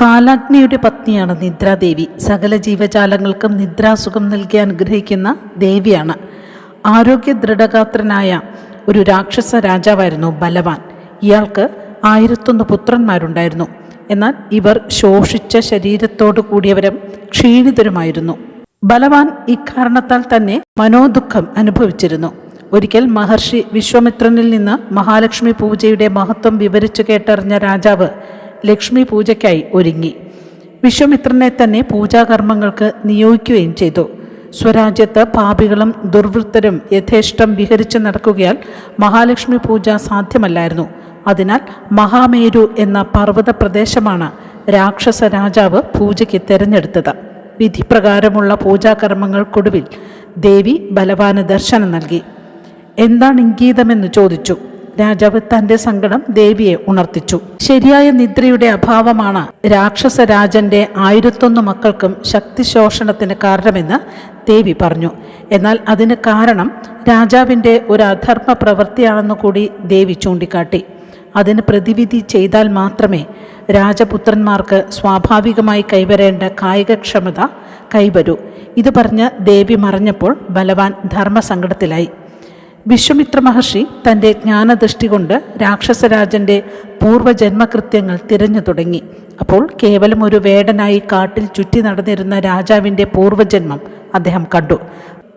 കാലാഗ്നിയുടെ പത്നിയാണ് നിദ്രാദേവി. സകല ജീവജാലങ്ങൾക്കും നിദ്രാസുഖം നൽകി അനുഗ്രഹിക്കുന്ന ദേവിയാണ്. ആരോഗ്യ ദൃഢഗാത്രനായ ഒരു രാക്ഷസ രാജാവായിരുന്നു ബലവാൻ. ഇയാൾക്ക് ആയിരത്തൊന്ന് പുത്രന്മാരുണ്ടായിരുന്നു. എന്നാൽ ഇവർ ശോഷിച്ച ശരീരത്തോടു കൂടിയവരും ക്ഷീണിതരുമായിരുന്നു. ബലവാൻ ഇക്കാരണത്താൽ തന്നെ മനോദുഃഖം അനുഭവിച്ചിരുന്നു. ഒരിക്കൽ മഹർഷി വിശ്വമിത്രനിൽ നിന്ന് മഹാലക്ഷ്മി പൂജയുടെ മഹത്വം വിവരിച്ചു കേട്ടറിഞ്ഞ രാജാവ് ലക്ഷ്മി പൂജയ്ക്കായി ഒരുങ്ങി. വിശ്വമിത്രനെ തന്നെ പൂജാകർമ്മങ്ങൾക്ക് നിയോഗിക്കുകയും ചെയ്തു. സ്വരാജ്യത്ത് പാപികളും ദുർവൃത്തരും യഥേഷ്ടം വിഹരിച്ച് നടക്കുകയാൽ മഹാലക്ഷ്മി പൂജ സാധ്യമല്ലായിരുന്നു. അതിനാൽ മഹാമേരു എന്ന പർവത പ്രദേശമാണ് രാക്ഷസ രാജാവ് പൂജയ്ക്ക് തിരഞ്ഞെടുത്തത്. വിധിപ്രകാരമുള്ള പൂജാകർമ്മങ്ങൾക്കൊടുവിൽ ദേവി ബലവാന് ദർശനം നൽകി. എന്താണ് ഇംഗീതമെന്ന് ചോദിച്ചു. രാജാവ് തന്റെ സങ്കടം ദേവിയെ ഉണർത്തിച്ചു. ശരിയായ നിദ്രയുടെ അഭാവമാണ് രാക്ഷസ രാജന്റെ ആയിരത്തൊന്ന് മക്കൾക്കും ശക്തിശോഷണത്തിന് കാരണമെന്ന് ദേവി പറഞ്ഞു. എന്നാൽ അതിന് കാരണം രാജാവിന്റെ ഒരു അധർമ്മ പ്രവൃത്തിയാണെന്ന് കൂടി ദേവി ചൂണ്ടിക്കാട്ടി. അതിന് പ്രതിവിധി ചെയ്താൽ മാത്രമേ രാജപുത്രന്മാർക്ക് സ്വാഭാവികമായി കൈവരേണ്ട കായികക്ഷമത കൈവരൂ. ഇത് പറഞ്ഞ് ദേവി മറഞ്ഞപ്പോൾ ബലവാൻ ധർമ്മസങ്കടത്തിലായി. വിശ്വമിത്ര മഹർഷി തന്റെ ജ്ഞാനദൃഷ്ടി കൊണ്ട് രാക്ഷസരാജന്റെ പൂർവജന്മകൃത്യങ്ങൾ തിരഞ്ഞു തുടങ്ങി. അപ്പോൾ കേവലം ഒരു വേടനായി കാട്ടിൽ ചുറ്റി നടന്നിരുന്ന രാജാവിന്റെ പൂർവജന്മം അദ്ദേഹം കണ്ടു.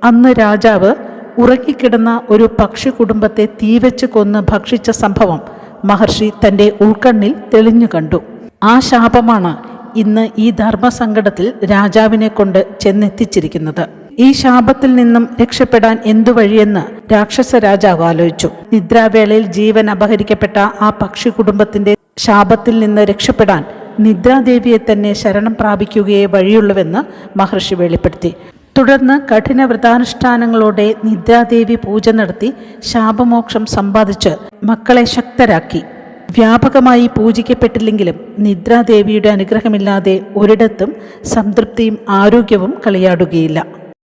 അന്ന് രാജാവ് ഉറങ്ങിക്കിടന്ന ഒരു പക്ഷി കുടുംബത്തെ തീവച്ച് കൊന്ന് ഭക്ഷിച്ച സംഭവം മഹർഷി തന്റെ ഉൾക്കണ്ണിൽ തെളിഞ്ഞു കണ്ടു. ആ ശാപമാണ് ഇന്ന് ഈ ധർമ്മസങ്കടത്തിൽ രാജാവിനെ കൊണ്ട് ചെന്നെത്തിച്ചിരിക്കുന്നത്. ഈ ശാപത്തിൽ നിന്നും രക്ഷപ്പെടാൻ എന്തു വഴിയെന്ന് രാക്ഷസ രാജാവ് ആലോചിച്ചു. നിദ്രാവേളയിൽ ജീവൻ അപഹരിക്കപ്പെട്ട ആ പക്ഷി കുടുംബത്തിന്റെ ശാപത്തിൽ നിന്ന് രക്ഷപ്പെടാൻ നിദ്രാദേവിയെ തന്നെ ശരണം പ്രാപിക്കുകയേ വഴിയുള്ളൂവെന്ന് മഹർഷി വെളിപ്പെടുത്തി. തുടർന്ന് കഠിന വ്രതാനുഷ്ഠാനങ്ങളോടെ നിദ്രാദേവി പൂജ നടത്തി ശാപമോക്ഷം സമ്പാദിച്ച് മക്കളെ ശക്തരാക്കി. വ്യാപകമായി പൂജിക്കപ്പെട്ടില്ലെങ്കിലും നിദ്രാദേവിയുടെ അനുഗ്രഹമില്ലാതെ ഒരിടത്തും സംതൃപ്തിയും ആരോഗ്യവും കളിയാടുകയില്ല.